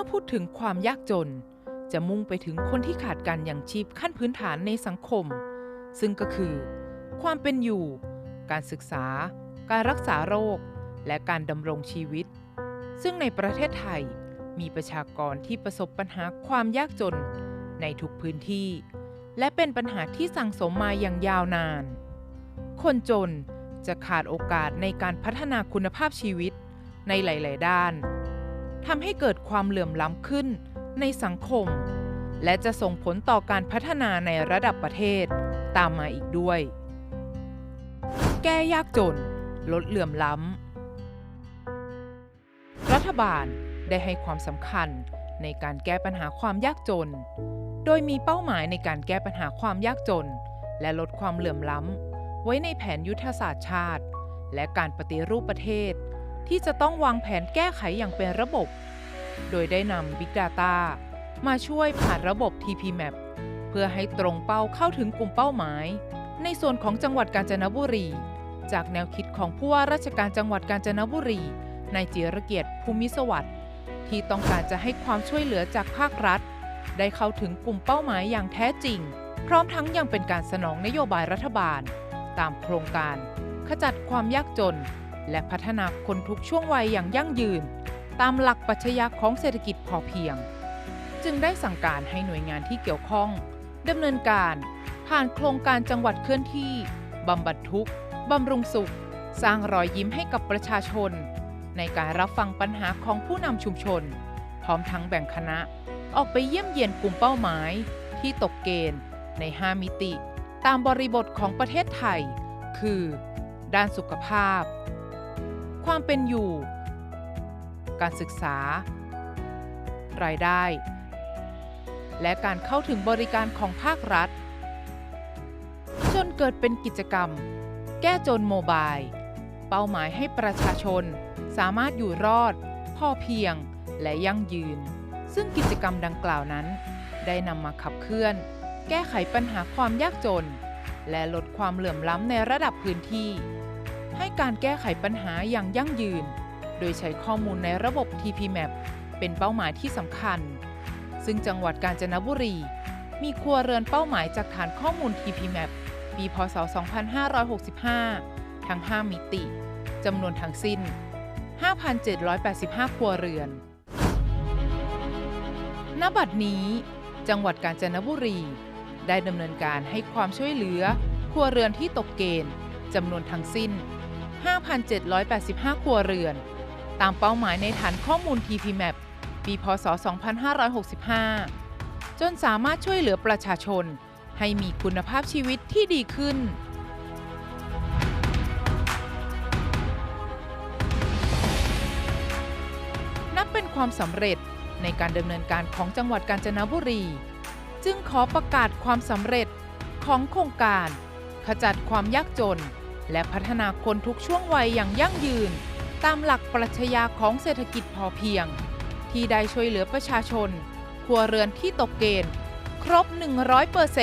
มื่อพูดถึงความยากจน จะมุ่งไปถึงคนที่ขาดการอย่างชีพขั้นพื้นฐานในสังคม ซึ่งก็คือ ความเป็นอยู่ การศึกษา การรักษาโรค และการดำรงชีวิต ซึ่งในประเทศไทยมีประชากรที่ประสบปัญหาความยากจนในทุกพื้นที่ และเป็นปัญหาที่สั่งสมมาอย่างยาวนาน คนจนจะขาดโอกาสในการพัฒนาคุณภาพชีวิตในหลาย ๆ ด้าน ทำให้เกิดความเหลื่อมล้ำขึ้นในสังคม และจะส่งผลต่อการพัฒนาในระดับประเทศตามมาอีกด้วย แก้ยากจน ลดเหลื่อมล้ำ รัฐบาลได้ให้ความสำคัญในการแก้ปัญหาความยากจน โดยมีเป้าหมายในการแก้ปัญหาความยากจน และลดความเหลื่อมล้ำ ไว้ในแผนยุทธศาสตร์ชาติ และการปฏิรูปประเทศ ที่จะต้องวางแผนแก้ไขอย่างเป็นระบบ โดยได้นำ Big Data มาช่วยผ่านระบบ TPMAP เพื่อให้ตรงเป้าเข้าถึงกลุ่มเป้าหมาย ในส่วนของจังหวัดกาญจนบุรี จากแนวคิดของผู้ว่าราชการจังหวัดกาญจนบุรีนายจิรเกียรติภูมิสวัสดิ์ที่ต้องการจะให้ความช่วยเหลือจากภาครัฐ ได้เข้าถึงกลุ่มเป้าหมายอย่างแท้จริง พร้อมทั้งยังเป็นการสนองนโยบายรัฐบาล ตามโครงการ ขจัดความยากจน และพัฒนาคนทุกช่วงวัยอย่างยั่งยืน ตามหลักปัชญาของเศรษฐกิจพอเพียง จึงได้สั่งการให้หน่วยงานที่เกี่ยวข้องดำเนินการผ่านโครงการจังหวัดเคลื่อนที่บำบัดทุกข์บำรุงสุข สร้างรอยยิ้มให้กับประชาชน ในการรับฟังปัญหาของผู้นำชุมชน พร้อมทั้งแบ่งคณะ ออกไปเยี่ยมเยียนกลุ่มเป้าหมาย ที่ตกเกณฑ์ใน 5 มิติ ตามบริบทของประเทศไทย คือ ด้านสุขภาพ ความเป็นอยู่ การศึกษา รายได้ และการเข้าถึงบริการของภาครัฐ จนเกิดเป็นกิจกรรม แก้จนโมบาย เป้าหมายให้ประชาชนสามารถอยู่รอด พอเพียงและยั่งยืน ซึ่งกิจกรรมดังกล่าวนั้น ได้นำมาขับเคลื่อน แก้ไขปัญหาความยากจน และลดความเหลื่อมล้ำในระดับพื้นที่ ให้การแก้ไขปัญหาอย่างยั่งยืน โดยใช้ข้อมูลในระบบ TPMAP เป็นเป้าหมายที่สำคัญ ซึ่งจังหวัดกาญจนบุรี มีครัวเรือนเป้าหมายจากฐานข้อมูล TPMAP ปีพศ 2565 ทั้ง 5 มิติจำนวนทั้งสิ้น 5,785 ครัวเรือน ณ บัดนี้ จังหวัดกาญจนบุรี ได้ดำเนินการให้ความช่วยเหลือ ครัวเรือนที่ตกเกณฑ์จำนวนทั้งสิ้น 5,785 ครัวเรือน ตามเป้าหมายในฐานข้อมูล TPMAP ปีพศ 2565 จนสามารถช่วยเหลือประชาชน ให้มีคุณภาพชีวิตที่ดีขึ้น นับเป็นความสำเร็จในการดำเนินการของจังหวัดกาญจนบุรี จึงขอประกาศความสำเร็จของโครงการ ขจัดความยากจน และพัฒนาคนทุกช่วงวัยอย่างยั่งยืน ตามหลักปรัชญาของเศรษฐกิจพอเพียง ที่ได้ช่วยเหลือประชาชน ครัวเรือนที่ตกเกณฑ์ ครบ 100%เปอร์เซ